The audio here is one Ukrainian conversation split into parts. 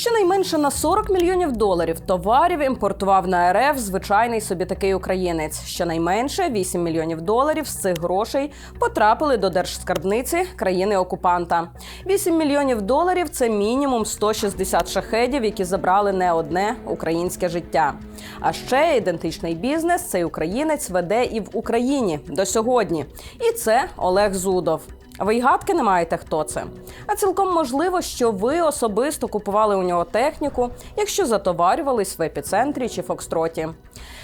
Щонайменше на 40 мільйонів доларів товарів імпортував на РФ звичайний собі такий українець. Щонайменше 8 мільйонів доларів з цих грошей потрапили до держскарбниці країни-окупанта. 8 мільйонів доларів це мінімум 160 шахедів, які забрали не одне українське життя. А ще ідентичний бізнес цей українець веде і в Україні до сьогодні. І це Олег Зудов. Ви й гадки не маєте, хто це. А цілком можливо, що ви особисто купували у нього техніку, якщо затоварювались в епіцентрі чи Фокстроті.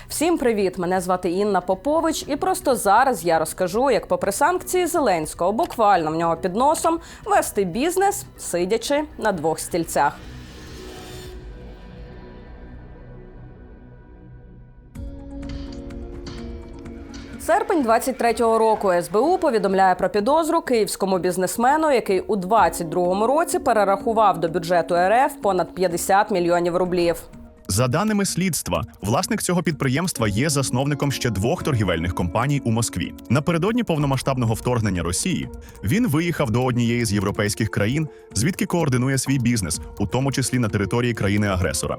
Всім привіт! Мене звати Інна Попович, і просто зараз я розкажу, як, попри санкції Зеленського, буквально в нього під носом вести бізнес, сидячи на двох стільцях. Серпень 23-го року СБУ повідомляє про підозру київському бізнесмену, який у 22-му році перерахував до бюджету РФ понад 50 мільйонів рублів. За даними слідства, власник цього підприємства є засновником ще двох торгівельних компаній у Москві. Напередодні повномасштабного вторгнення Росії він виїхав до однієї з європейських країн, звідки координує свій бізнес, у тому числі на території країни-агресора.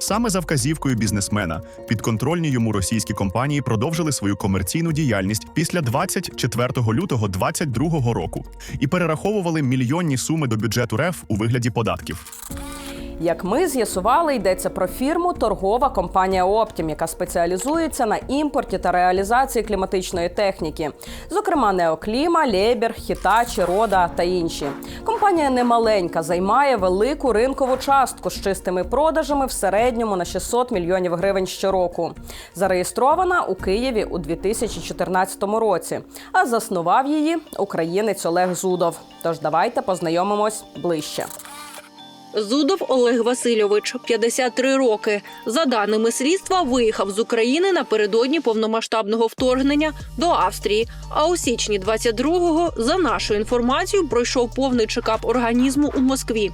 Саме за вказівкою бізнесмена підконтрольні йому російські компанії продовжили свою комерційну діяльність після 24 лютого 2022 року і перераховували мільйонні суми до бюджету РФ у вигляді податків. Як ми з'ясували, йдеться про фірму торгова компанія Оптім, яка спеціалізується на імпорті та реалізації кліматичної техніки, зокрема Неокліма, Лєбір, Хітачі, Рода та інші. Компанія немаленька, займає велику ринкову частку з чистими продажами в середньому на 600 мільйонів гривень щороку. Зареєстрована у Києві у 2014 році, а заснував її українець Олег Зудов. Тож давайте познайомимось ближче. Зудов Олег Васильович, 53 роки. За даними слідства, виїхав з України напередодні повномасштабного вторгнення до Австрії. А у січні 22-го, за нашою інформацією, пройшов повний чекап організму у Москві.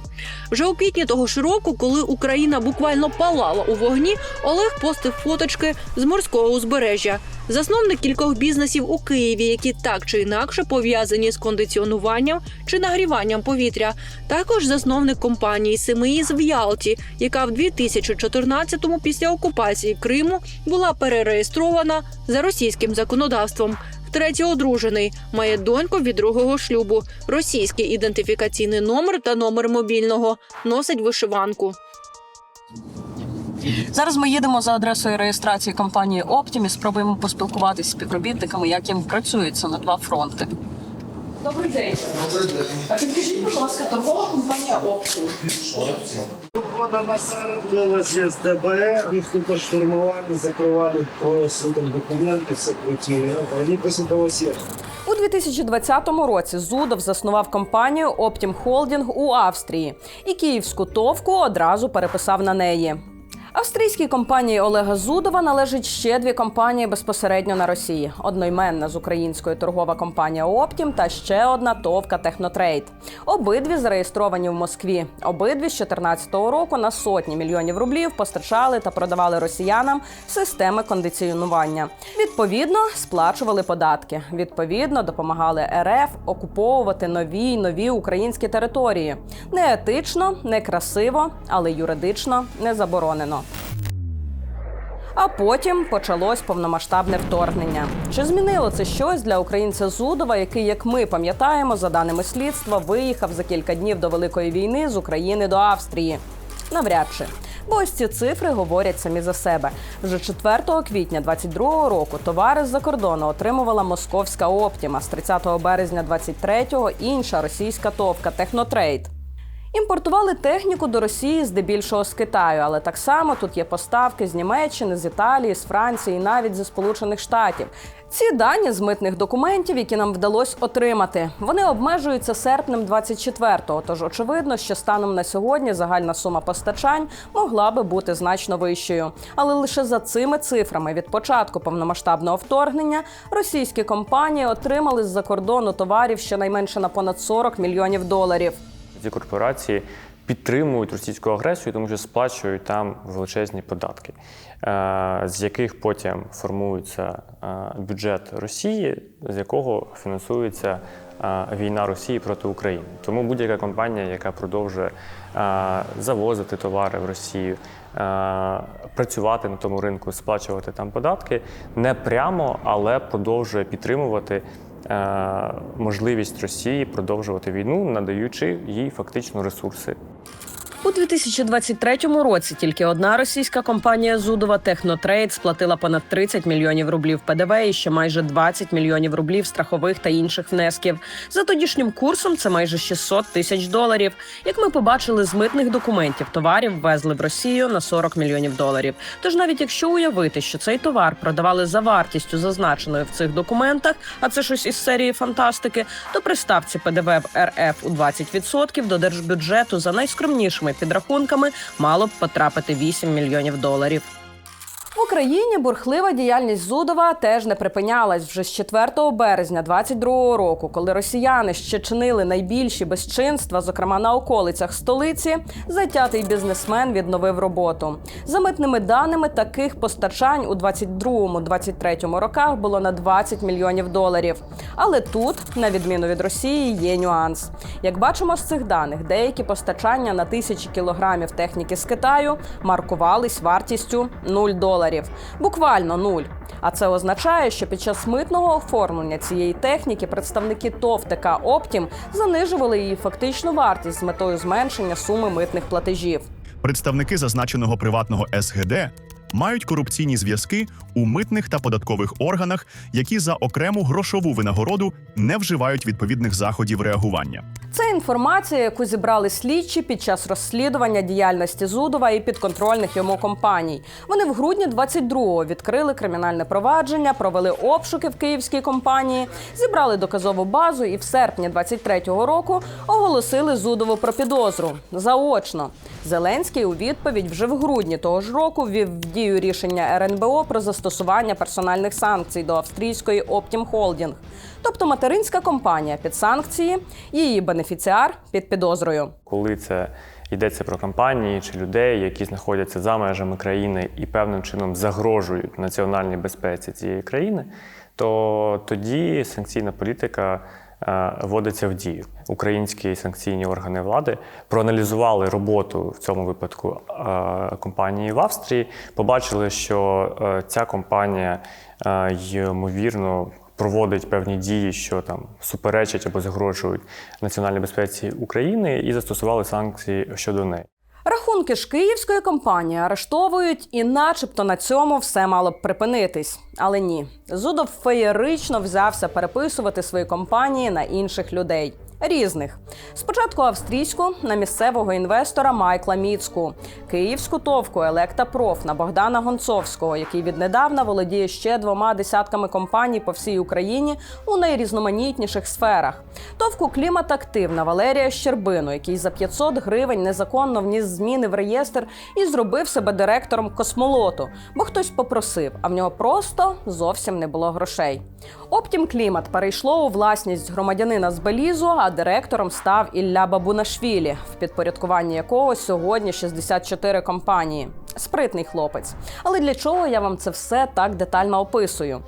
Вже у квітні того ж року, коли Україна буквально палала у вогні, Олег постив фоточки з морського узбережжя. Засновник кількох бізнесів у Києві, які так чи інакше пов'язані з кондиціонуванням чи нагріванням повітря. Також засновник компанії Семиїз в Ялті, яка в 2014-му після окупації Криму була перереєстрована за російським законодавством. Втретє одружений, має доньку від другого шлюбу, російський ідентифікаційний номер та номер мобільного, носить вишиванку. Зараз ми їдемо за адресою реєстрації компанії і спробуємо поспілкуватися з співробітниками, як їм працюється на два фронти. Добрий день. Добрий день. А підкажіть, будь ласка, торгова компанія Оптім. Вона насадилась з ДБР, їх тут штурмували, закривали по судом документи, все крутили. Вони після. У 2020 році Зудов заснував компанію Optim Holding у Австрії і київську товку одразу переписав на неї. Австрійській компанії Олега Зудова належить ще дві компанії безпосередньо на Росії: одноіменна з українською торгова компанія Оптім та ще одна товка Технотрейд. Обидві зареєстровані в Москві. Обидві з 2014 року на сотні мільйонів рублів постачали та продавали росіянам системи кондиціонування. Відповідно, сплачували податки. Відповідно, допомагали РФ окуповувати нові й нові українські території. Не етично, не красиво, але юридично не заборонено. А потім почалось повномасштабне вторгнення. Чи змінило це щось для українця Зудова, який, як ми пам'ятаємо, за даними слідства, виїхав за кілька днів до великої війни з України до Австрії? Навряд чи. Бо ось ці цифри говорять самі за себе. Вже 4 квітня 22 року товари з-за кордону отримувала московська Оптіма. З 30 березня 23-го інша російська товка Технотрейд. Імпортували техніку до Росії здебільшого з Китаю, але так само тут є поставки з Німеччини, з Італії, з Франції, навіть зі Сполучених Штатів. Ці дані з митних документів, які нам вдалося отримати, вони обмежуються серпнем 24-го, Тож очевидно, що станом на сьогодні загальна сума постачань могла би бути значно вищою. Але лише за цими цифрами від початку повномасштабного вторгнення російські компанії отримали з-за кордону товарів щонайменше на понад 40 мільйонів доларів. Ці корпорації підтримують російську агресію, тому що сплачують там величезні податки, е, з яких потім формується е, бюджет Росії, з якого фінансується е, війна Росії проти України. Тому будь-яка компанія, яка продовжує завозити товари в Росію, працювати на тому ринку, сплачувати там податки, не прямо, але продовжує підтримувати. Е, Можливість Росії продовжувати війну, надаючи їй фактично ресурси У 2023 році тільки одна російська компанія Зудова Технотрейд сплатила понад 30 мільйонів рублів ПДВ і ще майже 20 мільйонів рублів страхових та інших внесків. За тодішнім курсом це майже 600 тисяч доларів. Як ми побачили з митних документів, товарів ввезли в Росію на 40 мільйонів доларів. Тож навіть якщо уявити, що цей товар продавали за вартістю, зазначеною в цих документах, а це щось із серії фантастики, то при ставці ПДВ в РФ у 20% до держбюджету за найскромнішими підрахунками мало б потрапити 8 мільйонів доларів. В Україні бурхлива діяльність Зудова теж не припинялась вже з 4 березня 22 року, коли росіяни ще чинили найбільші безчинства, зокрема на околицях столиці. Затятий бізнесмен відновив роботу. За митними даними, таких постачань у 22-23 роках було на 20 мільйонів доларів. Але тут, на відміну від Росії, є нюанс. Як бачимо з цих даних, деякі постачання на тисячі кілограмів техніки з Китаю маркувались вартістю 0 доларів. Буквально нуль. А це означає, що під час митного оформлення цієї техніки представники ТОВ ТК Оптім занижували її фактичну вартість з метою зменшення суми митних платежів. Представники зазначеного приватного СГД мають корупційні зв'язки у митних та податкових органах, які за окрему грошову винагороду не вживають відповідних заходів реагування. Це інформація, яку зібрали слідчі під час розслідування діяльності Зудова і підконтрольних йому компаній. Вони в грудні 22-го відкрили кримінальне провадження, провели обшуки в київській компанії, зібрали доказову базу і в серпні 23-го року оголосили Зудову про підозру заочно. Зеленський у відповідь вже в грудні того ж року ввів дію рішення РНБО про застосування персональних санкцій до австрійської Optim Holding. Тобто материнська компанія під санкції, її бенефіціар під підозрою. коли це йдеться про компанії чи людей, які знаходяться за межами країни і певним чином загрожують національній безпеці цієї країни, то тоді санкційна політика вводиться в дію. Українські санкційні органи влади проаналізували роботу в цьому випадку е, компанії в Австрії, побачили, що е, ця компанія е, ймовірно проводить певні дії, що там суперечать або загрожують національній безпеці України, і застосували санкції щодо неї. Рахунки ж київської компанії арештовують, і, начебто, на цьому все мало б припинитись. Але ні, Зудов феєрично взявся переписувати свої компанії на інших людей. Різних спочатку австрійську на місцевого інвестора Майкла Міцку, київську товку Електапроф на Богдана Гонцовського, який віднедавна володіє ще двома десятками компаній по всій Україні у найрізноманітніших сферах. Товку Клімат Актив на Валерія Щербину, який за 500 гривень незаконно вніс зміни в реєстр і зробив себе директором космолоту, бо хтось попросив, а в нього просто зовсім не було грошей. Оптім Клімат перейшло у власність громадянина з Белізу, а директором став Ілля Бабунашвілі, в підпорядкуванні якого сьогодні 64 компанії. Спритний хлопець. Але для чого я вам це все так детально описую?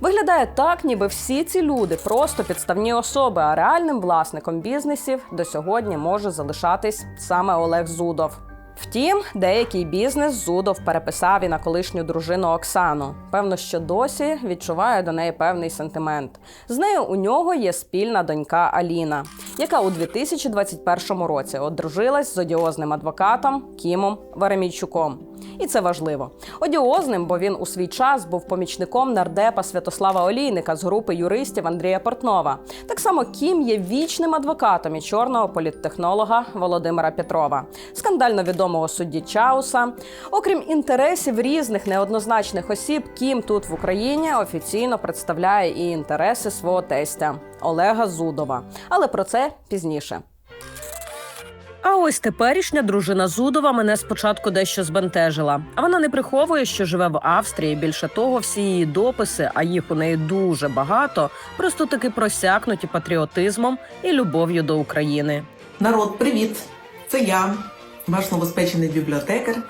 Виглядає так, ніби всі ці люди просто підставні особи, а реальним власником бізнесів до сьогодні може залишатись саме Олег Зудов. Втім, деякий бізнес Зудов переписав і на колишню дружину Оксану. Певно, що досі відчуває до неї певний сентимент. З нею у нього є спільна донька Аліна, яка у 2021 році одружилась з одіозним адвокатом Кімом Варемійчуком. І це важливо. Одіозним, бо він у свій час був помічником нардепа Святослава Олійника з групи юристів Андрія Портнова. Так само Кім є вічним адвокатом і чорного політтехнолога Володимира Петрова, скандально відомого судді Чауса. Окрім інтересів різних неоднозначних осіб, Кім тут в Україні офіційно представляє і інтереси свого тестя Олега Зудова. Але про це пізніше. А ось теперішня дружина Зудова мене спочатку дещо збентежила. А вона не приховує, що живе в Австрії. Більше того, всі її дописи, а їх у неї дуже багато, просто таки просякнуті патріотизмом і любов'ю до України. Народ, привіт! Це я, ваш новоспечений бібліотекар,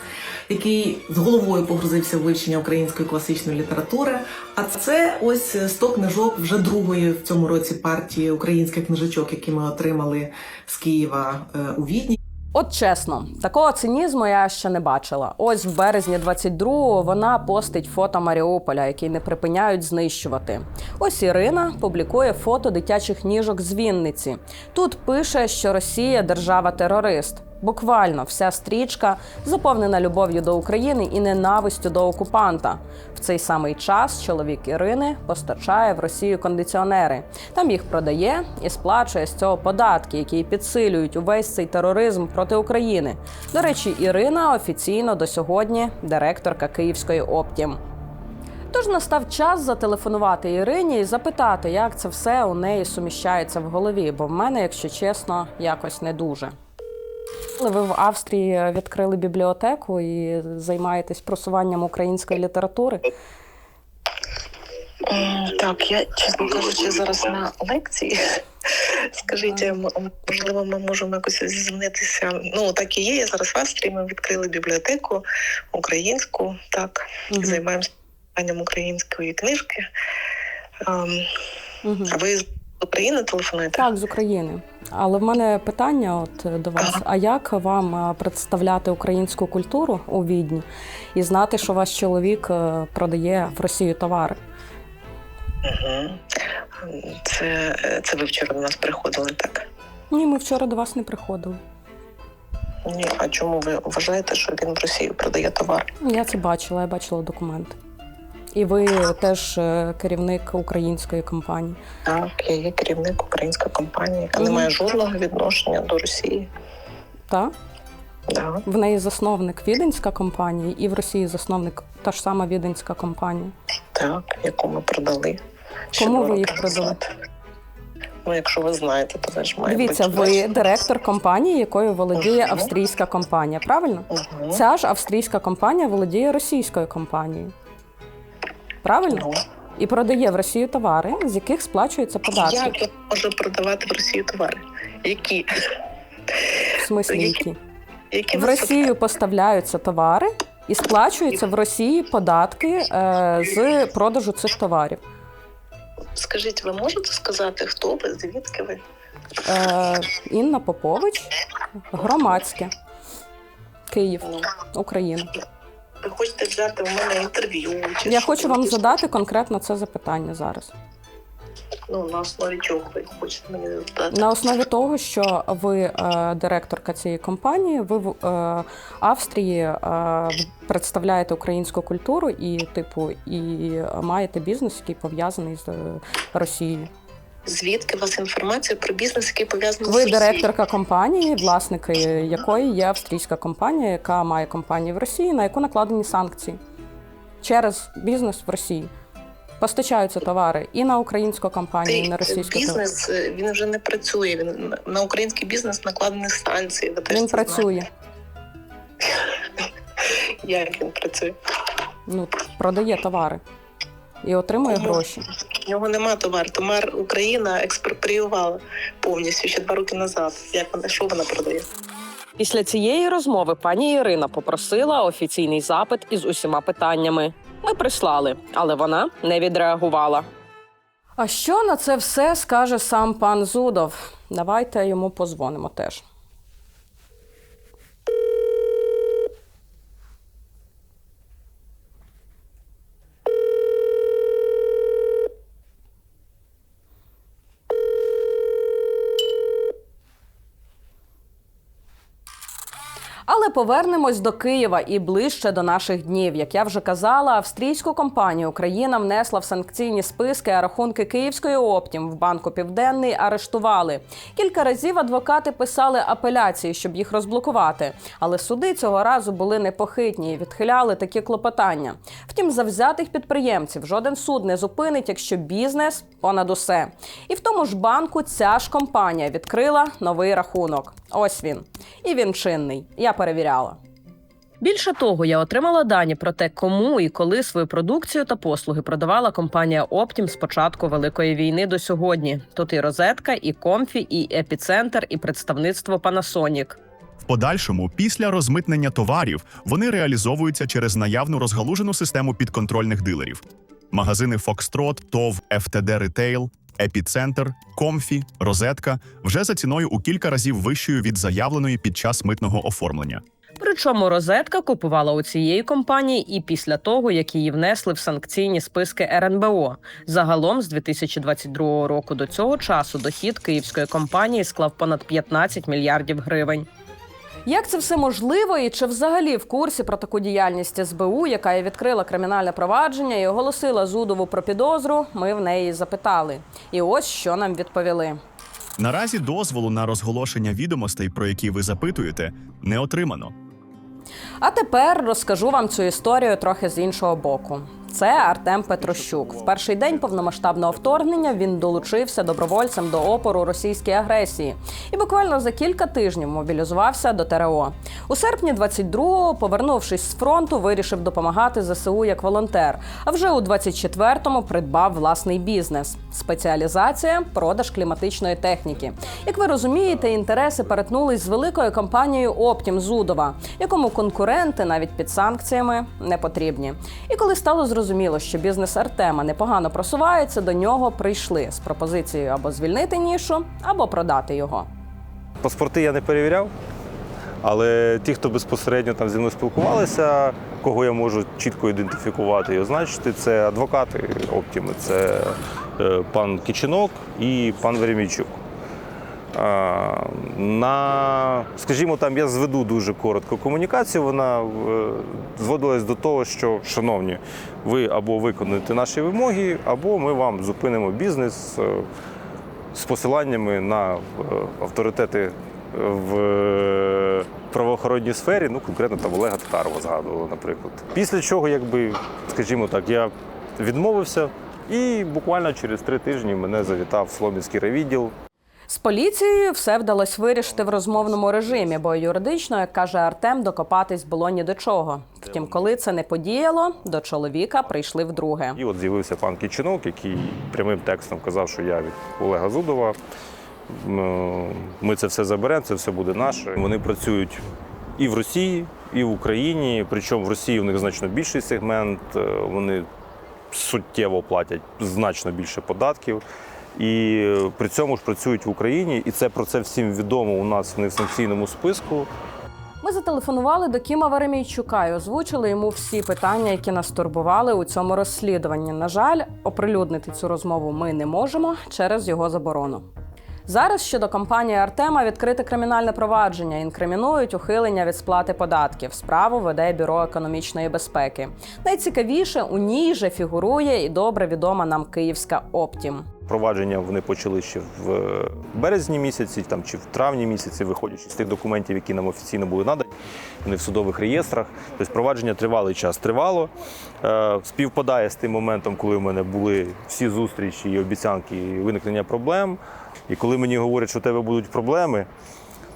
який з головою погрузився в вивчення української класичної літератури. А це ось 100 книжок вже другої в цьому році партії українських книжечок, які ми отримали з Києва е, у Відні. От чесно, такого цинізму я ще не бачила. Ось в березні 22-го вона постить фото Маріуполя, який не припиняють знищувати. Ось Ірина публікує фото дитячих ніжок з Вінниці. Тут пише, що Росія держава-терорист. Буквально вся стрічка заповнена любов'ю до України і ненавистю до окупанта. В цей самий час чоловік Ірини постачає в Росію кондиціонери. Там їх продає і сплачує з цього податки, які підсилюють увесь цей тероризм проти України. До речі, Ірина офіційно до сьогодні директорка Київської Оптім. Тож настав час зателефонувати Ірині і запитати, як це все у неї суміщається в голові, бо в мене, якщо чесно, якось не дуже. Ви в Австрії відкрили бібліотеку і займаєтесь просуванням української літератури. Так, я, чесно кажучи, зараз на лекції. Скажіть, можливо, ми можемо якось зізвонитися. Ну, так і є. Я зараз в Австрії. Ми відкрили бібліотеку українську, так, Мгм. займаємося української книжки. Ем, А ви України телефонуєте? Так, з України. Але в мене питання от до вас: а як вам е, представляти українську культуру у Відні і знати, що ваш чоловік е, продає в Росію товари? Угу. Це, це ви вчора до нас приходили, так? Ні, ми вчора до вас не приходили. Ні, а чому ви вважаєте, що він в Росію продає товар? Я це бачила, я бачила документи. І ви теж е, керівник української компанії. Так, я є керівник української компанії, яка не має жодного відношення до Росії. Так? Да. В неї засновник віденська компанія, і в Росії засновник та ж сама віденська компанія. Так, яку ми продали. Кому ви їх продали? Ну, якщо ви знаєте, то ви ж має Дивіться, бути ви директор компанії, якою володіє Мгм. австрійська компанія. Правильно? Угу. Ця ж австрійська компанія володіє російською компанією. Правильно? Ну, І продає в Росію товари, з яких сплачуються податки. як я можу продавати в Росію товари? Які? В смислі Які які? Які В Росію поставляються товари і сплачуються в Росії податки е, з продажу цих товарів. Скажіть, ви можете сказати, хто ви, звідки ви? Е, Інна Попович, громадське, Київ, Ну, Україна. Ви хочете взяти у мене інтерв'ю? Чи Я що? хочу вам задати конкретно це запитання зараз. Ну, на основі чого ви хочете мені задати? На основі того, що ви е, директорка цієї компанії, ви в е, Австрії е, представляєте українську культуру і, типу, і маєте бізнес, який пов'язаний з е, Росією. Звідки у вас інформація про бізнес, який пов'язаний з Ви директорка компанії, власники якої є австрійська компанія, яка має компанію в Росії, на яку накладені санкції через бізнес в Росії. Постачаються товари і на українську компанію, і на російську бізнес е, він вже не працює. Він на- український бізнес накладені санкції. Ви теж Він це працює. Як він працює? Ну продає товари і отримує Кому? гроші. У нього нема товару. Товар Україна експропріювала повністю ще два роки назад. Як вона що вона продає? Після цієї розмови пані Ірина попросила офіційний запит із усіма питаннями. Ми прислали, але вона не відреагувала. А що на це все скаже сам пан Зудов? Давайте йому позвонимо теж. Але повернемось до Києва і ближче до наших днів. Як я вже казала, австрійську компанію Україна внесла в санкційні списки, а рахунки Київської Оптім в банку Південний арештували. Кілька разів адвокати писали апеляції, щоб їх розблокувати. Але суди цього разу були непохитні і відхиляли такі клопотання. Втім, завзятих підприємців жоден суд не зупинить, якщо бізнес понад усе. І в тому ж банку ця ж компанія відкрила новий рахунок. Ось він. І він чинний. Я перевіряла. Більше того, я отримала дані про те, кому і коли свою продукцію та послуги продавала компанія Оптім з початку великої війни до сьогодні. Тут і розетка, і комфі, і епіцентр, і представництво Panasonic. В подальшому, після розмитнення товарів, вони реалізовуються через наявну розгалужену систему підконтрольних дилерів: магазини Foxtrot, ТОВ, FTD Retail, Епіцентр, Комфі, Розетка вже за ціною у кілька разів вищою від заявленої під час митного оформлення. Причому розетка купувала у цієї компанії і після того, як її внесли в санкційні списки РНБО. Загалом з 2022 року до цього часу дохід київської компанії склав понад 15 мільярдів гривень. Як це все можливо, і чи взагалі в курсі про таку діяльність СБУ, яка і відкрила кримінальне провадження і оголосила Зудову про підозру, ми в неї запитали. І ось що нам відповіли. Наразі дозволу на розголошення відомостей, про які ви запитуєте, не отримано. А тепер розкажу вам цю історію трохи з іншого боку. Це Артем Петрощук. В перший день повномасштабного вторгнення він долучився добровольцем до опору російській агресії і буквально за кілька тижнів мобілізувався до ТРО. У серпні 22-го, повернувшись з фронту, вирішив допомагати ЗСУ як волонтер. А вже у 24-му придбав власний бізнес. Спеціалізація продаж кліматичної техніки. Як ви розумієте, інтереси перетнулись з великою компанією Оптім Зудова, якому конкуренти навіть під санкціями не потрібні. І коли стало зрозуміло, що бізнес Артема непогано просувається, до нього прийшли з пропозицією або звільнити нішу, або продати його. Паспорти я не перевіряв, але ті, хто безпосередньо там зі мною спілкувалися, кого я можу чітко ідентифікувати і означити, це адвокати Оптіми, це е, пан Кичинок і пан Веремійчук. На, скажімо, там я зведу дуже коротко комунікацію. Вона е, зводилась до того, що, шановні, ви або виконуєте наші вимоги, або ми вам зупинимо бізнес е, з посиланнями на е, авторитети в правоохоронній сфері, ну конкретно там Олега Татарова згадували, наприклад. Після чого, якби, скажімо так, я відмовився, і буквально через три тижні мене завітав Сломінський райвідділ. З поліцією все вдалося вирішити в розмовному режимі, бо юридично, як каже Артем, докопатись було ні до чого. Втім, коли це не подіяло, до чоловіка прийшли вдруге. І от з'явився пан Кічинок, який прямим текстом казав, що я від Олега Зудова. Ми це все заберемо, це все буде наше. Вони працюють і в Росії, і в Україні. Причому в Росії у них значно більший сегмент. е, Вони суттєво платять значно більше податків. І при цьому ж працюють в Україні, і це про це всім відомо у нас в несанкційному списку. Ми зателефонували до Кіма Веремійчука і озвучили йому всі питання, які нас турбували у цьому розслідуванні. На жаль, оприлюднити цю розмову ми не можемо через його заборону. Зараз щодо компанії Артема відкрите кримінальне провадження. Інкримінують ухилення від сплати податків. Справу веде бюро економічної безпеки. Найцікавіше у ній же фігурує і добре відома нам київська Оптім. Провадження вони почали ще в е, березні місяці, там чи в травні місяці, виходячи з тих документів, які нам офіційно були надані. Вони в судових реєстрах. Тобто провадження тривалий час тривало. Е, співпадає з тим моментом, коли в мене були всі зустрічі і обіцянки і виникнення проблем. І коли мені говорять, що у тебе будуть проблеми,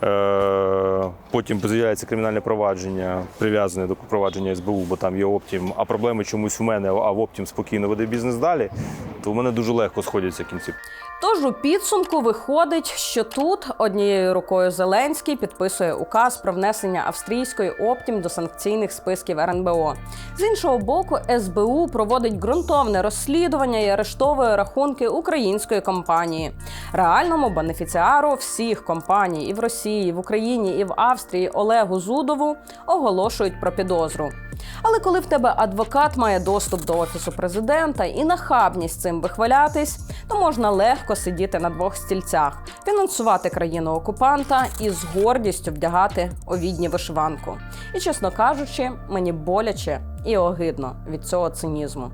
е, потім з'являється кримінальне провадження, прив'язане до провадження СБУ, бо там є Оптім, а проблеми чомусь в мене, а в Оптім спокійно веде бізнес далі, то в мене дуже легко сходяться кінці. Тож у підсумку виходить, що тут однією рукою Зеленський підписує указ про внесення австрійської оптім до санкційних списків РНБО. З іншого боку, СБУ проводить ґрунтовне розслідування і арештовує рахунки української компанії. Реальному бенефіціару всіх компаній і в Росії, і в Україні, і в Австрії Олегу Зудову оголошують про підозру. Але коли в тебе адвокат має доступ до офісу президента і нахабність цим вихвалятись, то можна легко сидіти на двох стільцях, фінансувати країну окупанта і з гордістю вдягати овідні вишиванку. І чесно кажучи, мені боляче і огидно від цього цинізму.